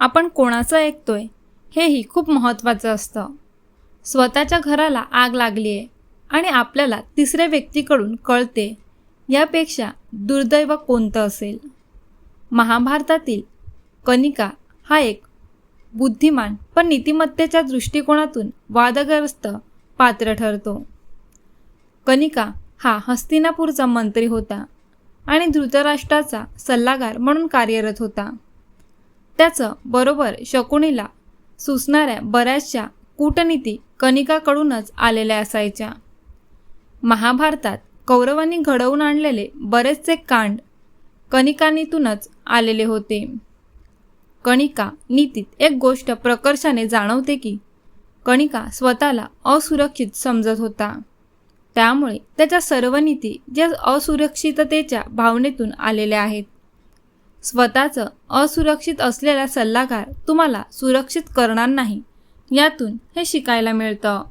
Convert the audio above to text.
आपण कोणाचं ऐकतोय हेही खूप महत्त्वाचं असतं. स्वतःच्या घराला आग लागली आहे आणि आपल्याला तिसऱ्या व्यक्तीकडून कळते यापेक्षा दुर्दैव कोणतं असेल? महाभारतातील कनिका हा एक बुद्धिमान पण नीतिमत्तेच्या दृष्टिकोनातून वादग्रस्त पात्र ठरतो. कनिका हा हस्तिनापूरचा मंत्री होता आणि धृतराष्ट्राचा सल्लागार म्हणून कार्यरत होता. त्याचं बरोबर शकुनीला सुचणाऱ्या बऱ्याचशा कूटनीती कनिकाकडूनच आलेल्या असायच्या. महाभारतात कौरवांनी घडवून आणलेले बरेचसे कांड कनिकानीतूनच आलेले होते. कणिका नीतीत एक गोष्ट प्रकर्षाने जाणवते की कणिका स्वतःला असुरक्षित समजत होता. त्यामुळे त्याच्या सर्व नीती ज्या असुरक्षिततेच्या भावनेतून आलेल्या आहेत. स्वतःचं असुरक्षित असलेला सल्लागार तुम्हाला सुरक्षित करणार नाही. यातून हे शिकायला मिळतं.